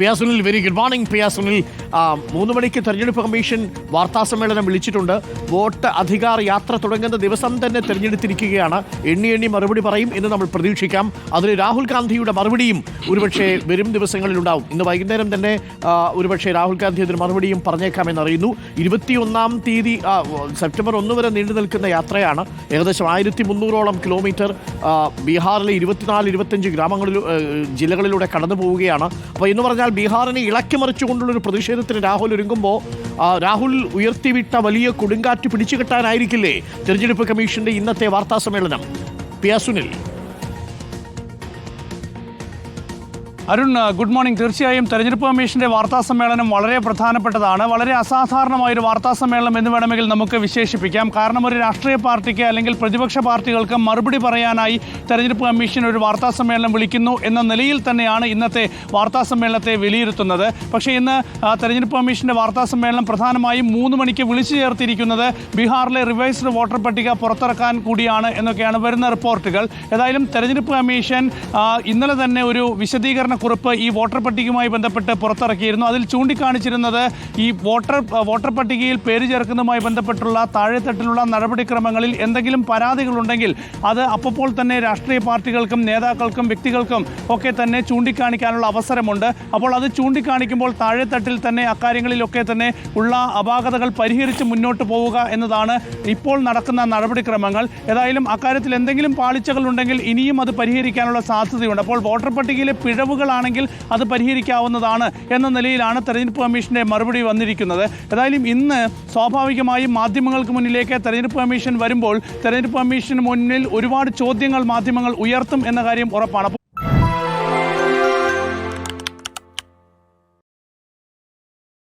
Piya Sunil very good morning ആ, മൂന്ന് മണിക്ക് തെരഞ്ഞെടുപ്പ് കമ്മീഷൻ വാർത്താ സമ്മേളനം വിളിച്ചിട്ടുണ്ട്. വോട്ട് അധികാർ യാത്ര തുടങ്ങുന്ന ദിവസം തന്നെ തെരഞ്ഞെടുത്തിരിക്കുകയാണ്. എണ്ണി എണ്ണി മറുപടി പറയും എന്ന് നമ്മൾ പ്രതീക്ഷിക്കാം. അതിന് രാഹുൽ ഗാന്ധിയുടെ മറുപടിയും ഒരുപക്ഷെ വരും ദിവസങ്ങളിൽ ഉണ്ടാവും. ഇന്ന് വൈകുന്നേരം തന്നെ ഒരുപക്ഷെ രാഹുൽ ഗാന്ധി അതിന് മറുപടിയും പറഞ്ഞേക്കാമെന്ന് അറിയുന്നു. ഇരുപത്തിയൊന്നാം തീയതി സെപ്റ്റംബർ ഒന്ന് വരെ നീണ്ടു നിൽക്കുന്ന യാത്രയാണ്. ഏകദേശം ആയിരത്തി മുന്നൂറോളം കിലോമീറ്റർ ബീഹാറിലെ ഇരുപത്തിനാല് ഇരുപത്തഞ്ച് ഗ്രാമങ്ങളിൽ ജില്ലകളിലൂടെ കടന്നു പോവുകയാണ് അപ്പോൾ എന്ന് പറഞ്ഞാൽ ബീഹാറിനെ ഇളക്കി മറിച്ചുകൊണ്ടുള്ളൊരു പ്രതിഷേധത്തിന് രാഹുൽ ഒരുങ്ങുമ്പോൾ രാഹുൽ ഉയർത്തിവിട്ട വലിയ കൊടുങ്കാറ്റ് പിടിച്ചു കെട്ടാനായിരിക്കില്ലേ തെരഞ്ഞെടുപ്പ് കമ്മീഷന്റെ ഇന്നത്തെ വാർത്താ സമ്മേളനം? P Sunil Arun good morning. തീർച്ചയായും തെരഞ്ഞെടുപ്പ് കമ്മീഷന്റെ വാർത്താ സമ്മേളനം വളരെ പ്രധാനപ്പെട്ടതാണ്. വളരെ അസാധാരണമായ ഒരു വാർത്താ സമ്മേളനം എന്ന് വേണമെങ്കിൽ നമുക്ക് വിശേഷിപ്പിക്കാം. കാരണം ഒരു രാഷ്ട്രീയ പാർട്ടിക്ക് അല്ലെങ്കിൽ പ്രതിപക്ഷ പാർട്ടികൾക്ക് മറുപടി പറയാനായി തെരഞ്ഞെടുപ്പ് കമ്മീഷൻ ഒരു വാർത്താ സമ്മേളനം വിളിക്കുന്നു എന്ന നിലയിൽ തന്നെയാണ് ഇന്നത്തെ വാർത്താ സമ്മേളനത്തെ വിലയിരുത്തുന്നത്. പക്ഷേ ഇന്ന് തെരഞ്ഞെടുപ്പ് കമ്മീഷന്റെ വാർത്താ സമ്മേളനം പ്രധാനമായും മൂന്ന് മണിക്ക് വിളിച്ചു ചേർത്തിരിക്കുന്നത് ബീഹാറിലെ റിവൈസ്ഡ് വോട്ടർ പട്ടിക പുറത്തിറക്കാൻ കൂടിയാണ് എന്നൊക്കെയാണ് വരുന്ന റിപ്പോർട്ടുകൾ. ഏതായാലും തെരഞ്ഞെടുപ്പ് കമ്മീഷൻ ഇന്നലെ തന്നെ ഒരു വിശദീകരണ കുറിപ്പ് ഈ വോട്ടർ പട്ടികയുമായി ബന്ധപ്പെട്ട് പുറത്തിറക്കിയിരുന്നു. അതിൽ ചൂണ്ടിക്കാണിച്ചിരുന്നത് ഈ വോട്ടർ വോട്ടർ പട്ടികയിൽ പേര് ചേർക്കുന്നതുമായി ബന്ധപ്പെട്ടുള്ള താഴെത്തട്ടിലുള്ള നടപടിക്രമങ്ങളിൽ എന്തെങ്കിലും പരാതികളുണ്ടെങ്കിൽ അത് അപ്പോൾ തന്നെ രാഷ്ട്രീയ പാർട്ടികൾക്കും നേതാക്കൾക്കും വ്യക്തികൾക്കും ഒക്കെ തന്നെ ചൂണ്ടിക്കാണിക്കാനുള്ള അവസരമുണ്ട്. അപ്പോൾ അത് ചൂണ്ടിക്കാണിക്കുമ്പോൾ താഴെത്തട്ടിൽ തന്നെ അക്കാര്യങ്ങളിലൊക്കെ തന്നെ ഉള്ള അപാകതകൾ പരിഹരിച്ച് മുന്നോട്ട് പോവുക എന്നതാണ് ഇപ്പോൾ നടക്കുന്ന നടപടിക്രമങ്ങൾ. ഏതായാലും അക്കാര്യത്തിൽ എന്തെങ്കിലും പാളിച്ചകൾ ഉണ്ടെങ്കിൽ ഇനിയും അത് പരിഹരിക്കാനുള്ള സാധ്യതയുണ്ട്. അപ്പോൾ വോട്ടർ പട്ടികയിലെ പിഴവുകളാണെങ്കിൽ അത് പരിഹരിക്കാവുന്നതാണ് എന്ന നിലയിലാണ് തെരഞ്ഞെടുപ്പ് കമ്മീഷന്റെ മറുപടി വന്നിരിക്കുന്നത്. ഏതായാലും ഇന്ന് സ്വാഭാവികമായും മാധ്യമങ്ങൾക്ക് മുന്നിലേക്ക് തെരഞ്ഞെടുപ്പ് കമ്മീഷൻ വരുമ്പോൾ തെരഞ്ഞെടുപ്പ് കമ്മീഷന് മുന്നിൽ ഒരുപാട് ചോദ്യങ്ങൾ മാധ്യമങ്ങൾ ഉയർത്തും എന്ന കാര്യം ഉറപ്പാണ്.